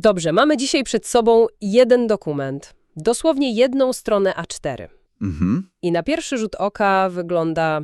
Dobrze, mamy dzisiaj przed sobą jeden dokument. Dosłownie jedną stronę A4. Mhm. I na pierwszy rzut oka wygląda,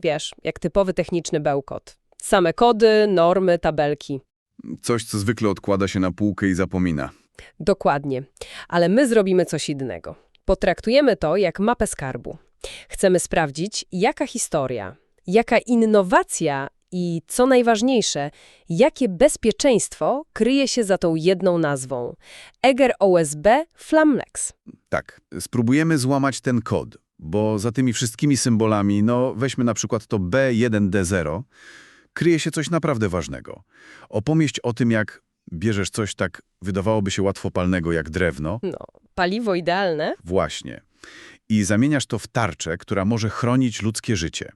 wiesz, jak typowy techniczny bełkot. Same kody, normy, tabelki. Coś, co zwykle odkłada się na półkę i zapomina. Dokładnie. Ale my zrobimy coś innego. Potraktujemy to jak mapę skarbu. Chcemy sprawdzić, jaka historia, jaka innowacja i, co najważniejsze, jakie bezpieczeństwo kryje się za tą jedną nazwą. Eger OSB Flamlex. Tak, spróbujemy złamać ten kod, bo za tymi wszystkimi symbolami, no weźmy na przykład to B1D0, kryje się coś naprawdę ważnego. Opowieść o tym, jak bierzesz coś tak wydawałoby się łatwopalnego jak drewno, No, paliwo idealne. właśnie, i zamieniasz to w tarczę, która może chronić ludzkie życie.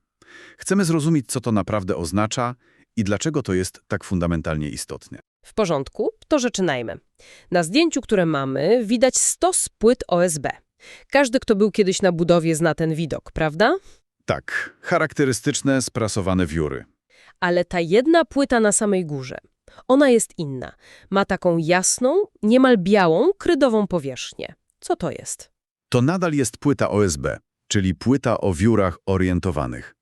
Chcemy zrozumieć, co to naprawdę oznacza i dlaczego to jest tak fundamentalnie istotne. W porządku, to zaczynajmy. Na zdjęciu, które mamy, widać stos płyt OSB. Każdy, kto był kiedyś na budowie, zna ten widok, prawda? Tak, charakterystyczne, sprasowane wióry. Ale ta jedna płyta na samej górze, ona jest inna. Ma taką jasną, niemal białą, krydową powierzchnię. Co to jest? To nadal jest płyta OSB, czyli płyta o wiórach orientowanych.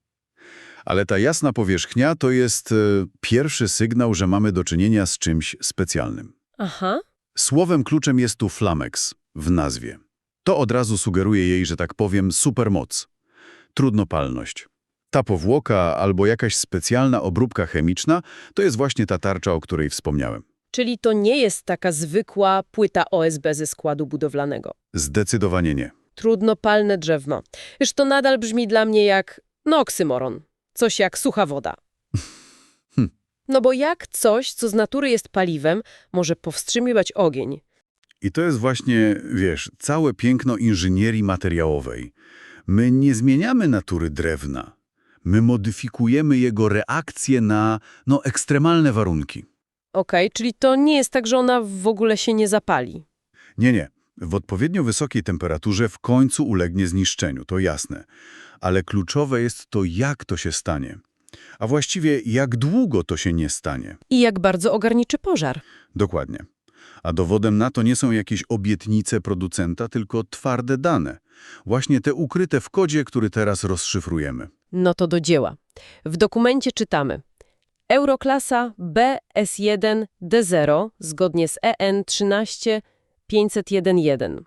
Ale ta jasna powierzchnia to jest e, pierwszy sygnał, że mamy do czynienia z czymś specjalnym. Aha, Słowem kluczem jest tu flamex w nazwie. To od razu sugeruje jej, że tak powiem, supermoc, trudnopalność. Ta powłoka albo jakaś specjalna obróbka chemiczna to jest właśnie ta tarcza, o której wspomniałem. czyli to nie jest taka zwykła płyta OSB ze składu budowlanego. Zdecydowanie nie. Trudnopalne drzewno. Wiesz, to nadal brzmi dla mnie jak, no, oksymoron. Coś jak sucha woda. Hm. No bo jak coś, co z natury jest paliwem, może powstrzymywać ogień? I to jest właśnie, wiesz, całe piękno inżynierii materiałowej. My nie zmieniamy natury drewna. My modyfikujemy jego reakcje na, no, ekstremalne warunki. Okej, czyli to nie jest tak, że ona w ogóle się nie zapali. Nie, nie. W odpowiednio wysokiej temperaturze w końcu ulegnie zniszczeniu, to jasne. Ale kluczowe jest to, jak to się stanie. A właściwie, jak długo to się nie stanie. I jak bardzo ogarniczy pożar. Dokładnie. A dowodem na to nie są jakieś obietnice producenta, tylko twarde dane. Właśnie te ukryte w kodzie, który teraz rozszyfrujemy. No to do dzieła. W dokumencie czytamy Euroklasa BS1D0 zgodnie z EN 13501.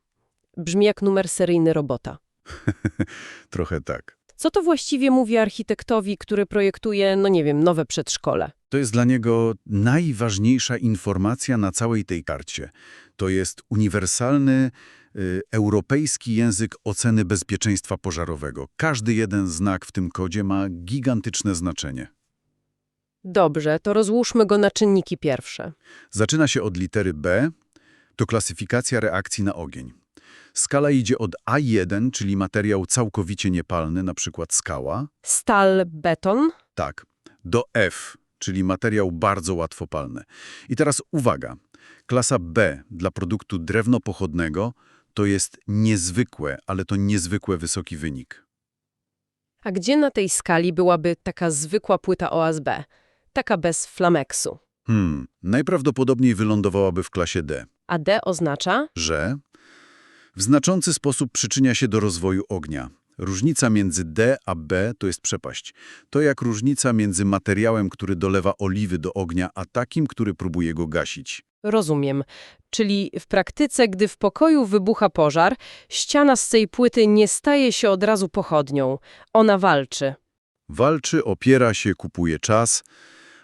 Brzmi jak numer seryjny robota. Trochę tak. Co to właściwie mówi architektowi, który projektuje, no nie wiem, nowe przedszkole? To jest dla niego najważniejsza informacja na całej tej karcie. To jest uniwersalny, y, europejski język oceny bezpieczeństwa pożarowego. Każdy jeden znak w tym kodzie ma gigantyczne znaczenie. Dobrze, to rozłóżmy go na czynniki pierwsze. Zaczyna się od litery B, to klasyfikacja reakcji na ogień. Skala idzie od A1, czyli materiał całkowicie niepalny, na przykład skała, Stal, beton. tak, do F, czyli materiał bardzo łatwopalny. I teraz uwaga, klasa B dla produktu drewno pochodnego to jest niezwykłe, ale to niezwykle wysoki wynik. A gdzie na tej skali byłaby taka zwykła płyta OSB? Taka bez flameksu. Hmm, najprawdopodobniej wylądowałaby w klasie D, A D oznacza? że w znaczący sposób przyczynia się do rozwoju ognia. Różnica między D a B to jest przepaść. To jak różnica między materiałem, który dolewa oliwy do ognia, a takim, który próbuje go gasić. Rozumiem. Czyli w praktyce, gdy w pokoju wybucha pożar, ściana z tej płyty nie staje się od razu pochodnią. Ona walczy. Walczy, opiera się, kupuje czas,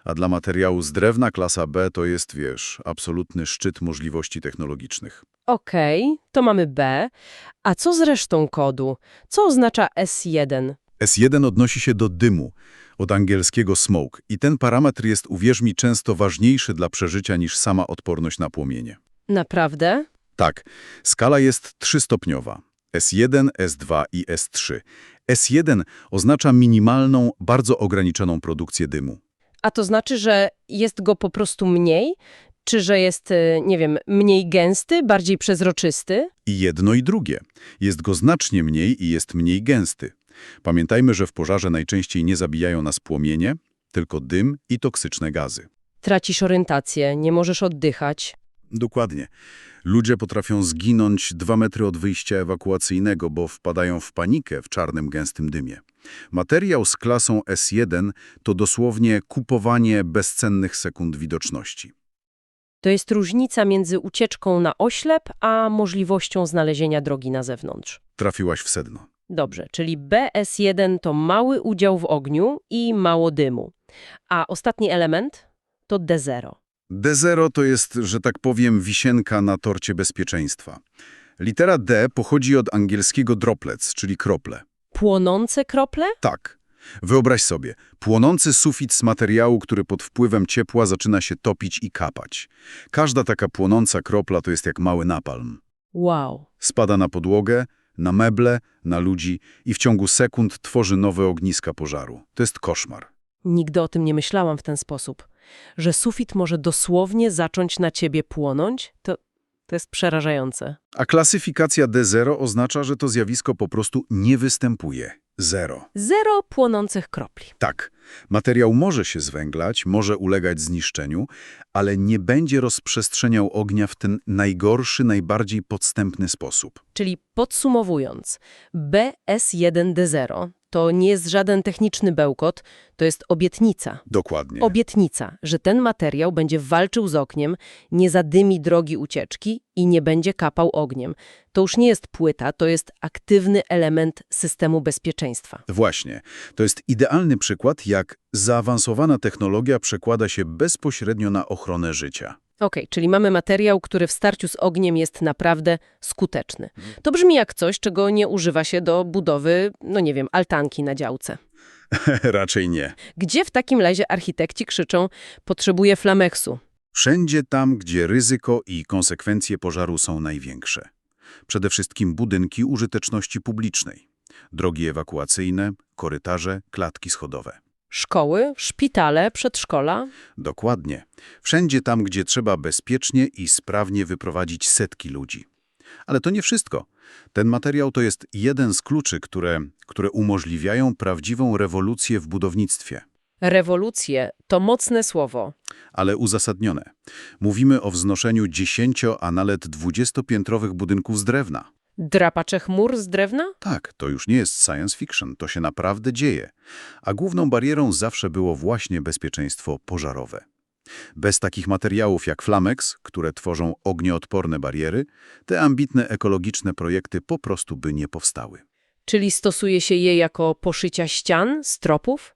a dla materiału z drewna klasa B to jest, wiesz, absolutny szczyt możliwości technologicznych. Okej, to mamy B. A co z resztą kodu? Co oznacza S1? S1 odnosi się do dymu, od angielskiego smoke i ten parametr jest, uwierz mi, często ważniejszy dla przeżycia niż sama odporność na płomienie. Naprawdę? Tak, skala jest trzystopniowa. S1, S2 i S3. S1 oznacza minimalną, bardzo ograniczoną produkcję dymu. A to znaczy, że jest go po prostu mniej? Czy że jest, y, nie wiem, mniej gęsty, bardziej przezroczysty? I jedno i drugie. Jest go znacznie mniej i jest mniej gęsty. Pamiętajmy, że w pożarze najczęściej nie zabijają nas płomienie, tylko dym i toksyczne gazy. Tracisz orientację, nie możesz oddychać. Dokładnie. Ludzie potrafią zginąć dwa metry od wyjścia ewakuacyjnego, bo wpadają w panikę w czarnym, gęstym dymie. Materiał z klasą S1 to dosłownie kupowanie bezcennych sekund widoczności. To jest różnica między ucieczką na oślep, a możliwością znalezienia drogi na zewnątrz. Trafiłaś w sedno. Dobrze, czyli BS1 to mały udział w ogniu i mało dymu. A ostatni element to D0. D0 to jest, że tak powiem, wisienka na torcie bezpieczeństwa. Litera D pochodzi od angielskiego droplets, czyli krople. Płonące krople? Tak. Wyobraź sobie, płonący sufit z materiału, który pod wpływem ciepła zaczyna się topić i kapać. Każda taka płonąca kropla to jest jak mały napalm. Wow. Spada na podłogę, na meble, na ludzi i w ciągu sekund tworzy nowe ogniska pożaru. To jest koszmar. Nigdy o tym nie myślałam w ten sposób. Że sufit może dosłownie zacząć na ciebie płonąć, to, to jest przerażające. A klasyfikacja D0 oznacza, że to zjawisko po prostu nie występuje. Zero. Zero płonących kropli. Tak, materiał może się zwęglać, może ulegać zniszczeniu, ale nie będzie rozprzestrzeniał ognia w ten najgorszy, najbardziej podstępny sposób. Czyli podsumowując, BS1D0 to nie jest żaden techniczny bełkot, to jest obietnica. Dokładnie. Obietnica, że ten materiał będzie walczył z ogniem, nie zadymi drogi ucieczki i nie będzie kapał ogniem. To już nie jest płyta, to jest aktywny element systemu bezpieczeństwa. Właśnie. To jest idealny przykład, jak zaawansowana technologia przekłada się bezpośrednio na ochronę życia. Okej, czyli mamy materiał, który w starciu z ogniem jest naprawdę skuteczny. To brzmi jak coś, czego nie używa się do budowy, no nie wiem, altanki na działce. Raczej nie. Gdzie w takim razie architekci krzyczą, potrzebuje flameksu? Wszędzie tam, gdzie ryzyko i konsekwencje pożaru są największe. Przede wszystkim budynki użyteczności publicznej. Drogi ewakuacyjne, korytarze, klatki schodowe. Szkoły, szpitale, przedszkola? Dokładnie. Wszędzie tam, gdzie trzeba bezpiecznie i sprawnie wyprowadzić setki ludzi. Ale to nie wszystko. Ten materiał to jest jeden z kluczy, które, które umożliwiają prawdziwą rewolucję w budownictwie. Rewolucje to mocne słowo. ale uzasadnione. Mówimy o wznoszeniu 10, a nawet 20-piętrowych budynków z drewna. Drapacze chmur z drewna? Tak, to już nie jest science fiction, to się naprawdę dzieje. A główną barierą zawsze było właśnie bezpieczeństwo pożarowe. Bez takich materiałów jak Flamex, które tworzą ognioodporne bariery, te ambitne ekologiczne projekty po prostu by nie powstały. Czyli stosuje się je jako poszycia ścian, stropów?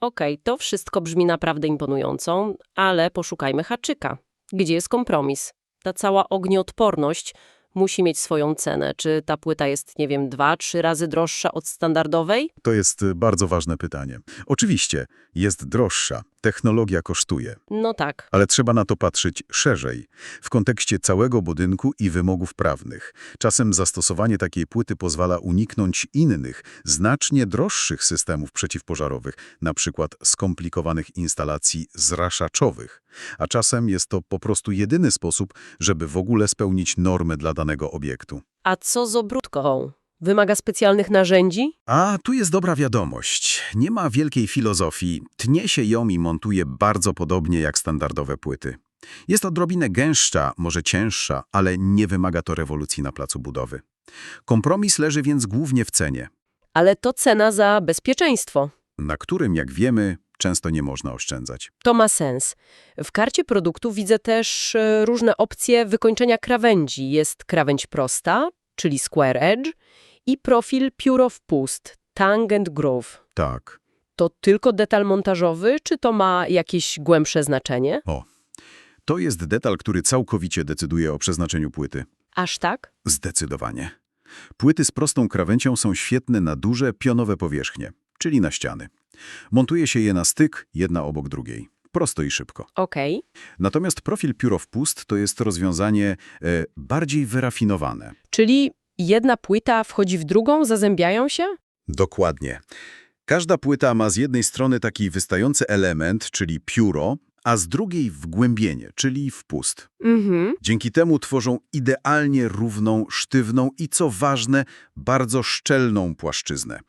Okej, to wszystko brzmi naprawdę imponująco, ale poszukajmy haczyka. Gdzie jest kompromis? Ta cała ognioodporność musi mieć swoją cenę. Czy ta płyta jest, nie wiem, dwa, trzy razy droższa od standardowej? To jest y, bardzo ważne pytanie. Oczywiście, jest droższa, technologia kosztuje, No tak. ale trzeba na to patrzeć szerzej, w kontekście całego budynku i wymogów prawnych. Czasem zastosowanie takiej płyty pozwala uniknąć innych, znacznie droższych systemów przeciwpożarowych, na przykład skomplikowanych instalacji zraszaczowych. A czasem jest to po prostu jedyny sposób, żeby w ogóle spełnić normy dla danego obiektu. A co z obróbką? Wymaga specjalnych narzędzi? A tu jest dobra wiadomość. Nie ma wielkiej filozofii. Tnie się ją i montuje bardzo podobnie jak standardowe płyty. Jest odrobinę gęstsza, może cięższa, ale nie wymaga to rewolucji na placu budowy. Kompromis leży więc głównie w cenie, Ale to cena za bezpieczeństwo. na którym, jak wiemy, często nie można oszczędzać. To ma sens. W karcie produktu widzę też e, różne opcje wykończenia krawędzi. Jest krawędź prosta, czyli square edge, i profil pióro wpust, tongue and groove. Tak. To tylko detal montażowy, czy to ma jakieś głębsze znaczenie? To jest detal, który całkowicie decyduje o przeznaczeniu płyty. Aż tak? Zdecydowanie. Płyty z prostą krawędzią są świetne na duże, pionowe powierzchnie, czyli na ściany. Montuje się je na styk, jedna obok drugiej. Prosto i szybko. Okej. Natomiast profil pióro wpust to jest rozwiązanie e, bardziej wyrafinowane. Czyli jedna płyta wchodzi w drugą, zazębiają się? Dokładnie. Każda płyta ma z jednej strony taki wystający element, czyli pióro, a z drugiej wgłębienie, czyli wpust. Mhm. Dzięki temu tworzą idealnie równą, sztywną i co ważne, bardzo szczelną płaszczyznę.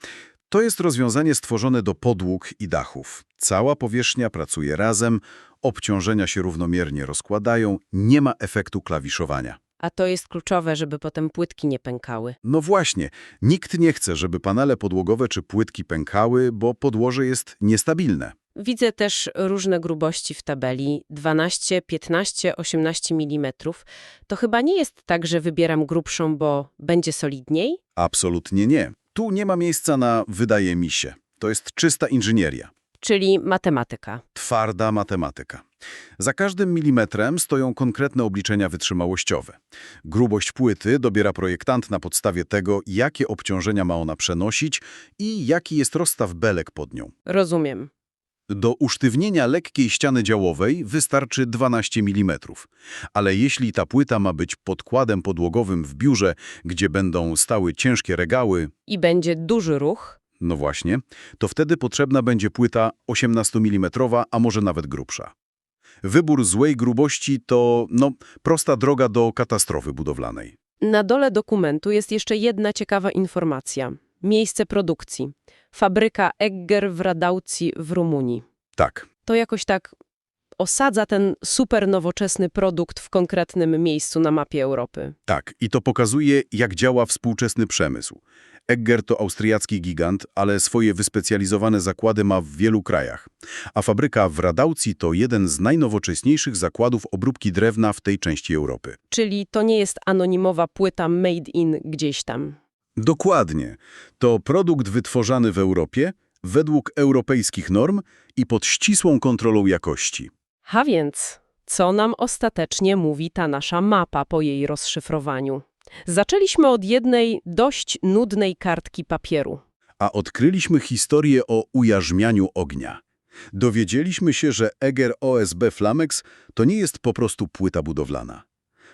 To jest rozwiązanie stworzone do podłóg i dachów. Cała powierzchnia pracuje razem, obciążenia się równomiernie rozkładają, nie ma efektu klawiszowania. A to jest kluczowe, żeby potem płytki nie pękały. No właśnie, nikt nie chce, żeby panele podłogowe czy płytki pękały, bo podłoże jest niestabilne. Widzę też różne grubości w tabeli 12, 15, 18 mm. To chyba nie jest tak, że wybieram grubszą, bo będzie solidniej? Absolutnie nie. Tu nie ma miejsca na wydaje mi się. To jest czysta inżynieria. Czyli matematyka. Twarda matematyka. Za każdym milimetrem stoją konkretne obliczenia wytrzymałościowe. Grubość płyty dobiera projektant na podstawie tego, jakie obciążenia ma ona przenosić i jaki jest rozstaw belek pod nią. Rozumiem. Do usztywnienia lekkiej ściany działowej wystarczy 12 mm. Ale jeśli ta płyta ma być podkładem podłogowym w biurze, gdzie będą stały ciężkie regały, I będzie duży ruch? no właśnie, to wtedy potrzebna będzie płyta 18 mm, a może nawet grubsza. Wybór złej grubości to, no, prosta droga do katastrofy budowlanej. Na dole dokumentu jest jeszcze jedna ciekawa informacja. Miejsce produkcji. Fabryka Egger w Radauci w Rumunii. Tak, To jakoś tak osadza ten super nowoczesny produkt w konkretnym miejscu na mapie Europy. tak. I to pokazuje, jak działa współczesny przemysł. Egger to austriacki gigant, ale swoje wyspecjalizowane zakłady ma w wielu krajach. A fabryka w Radauci to jeden z najnowocześniejszych zakładów obróbki drewna w tej części Europy. Czyli to nie jest anonimowa płyta made in gdzieś tam. Dokładnie. To produkt wytworzany w Europie, według europejskich norm i pod ścisłą kontrolą jakości. A więc, co nam ostatecznie mówi ta nasza mapa po jej rozszyfrowaniu? Zaczęliśmy od jednej dość nudnej kartki papieru. A odkryliśmy historię o ujarzmianiu ognia. Dowiedzieliśmy się, że Eger OSB Flamex to nie jest po prostu płyta budowlana.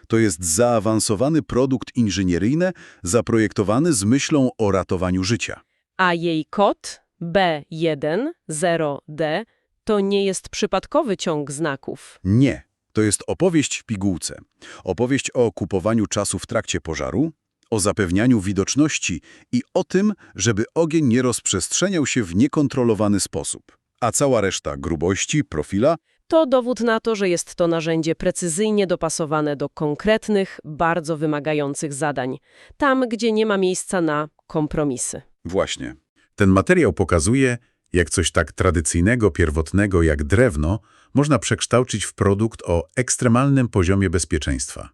To jest zaawansowany produkt inżynieryjny zaprojektowany z myślą o ratowaniu życia. A jej kod B10D to nie jest przypadkowy ciąg znaków. Nie, to jest opowieść w pigułce. Opowieść o kupowaniu czasu w trakcie pożaru, o zapewnianiu widoczności i o tym, żeby ogień nie rozprzestrzeniał się w niekontrolowany sposób. A cała reszta grubości, profila To dowód na to, że jest to narzędzie precyzyjnie dopasowane do konkretnych, bardzo wymagających zadań, tam gdzie nie ma miejsca na kompromisy. Właśnie. Ten materiał pokazuje, jak coś tak tradycyjnego, pierwotnego jak drewno można przekształcić w produkt o ekstremalnym poziomie bezpieczeństwa.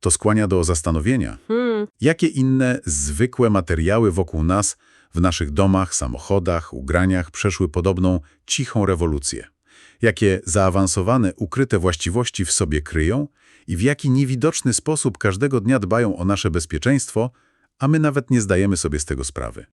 To skłania do zastanowienia, Hmm, jakie inne zwykłe materiały wokół nas, w naszych domach, samochodach, ugraniach przeszły podobną cichą rewolucję. Jakie zaawansowane, ukryte właściwości w sobie kryją i w jaki niewidoczny sposób każdego dnia dbają o nasze bezpieczeństwo, a my nawet nie zdajemy sobie z tego sprawy.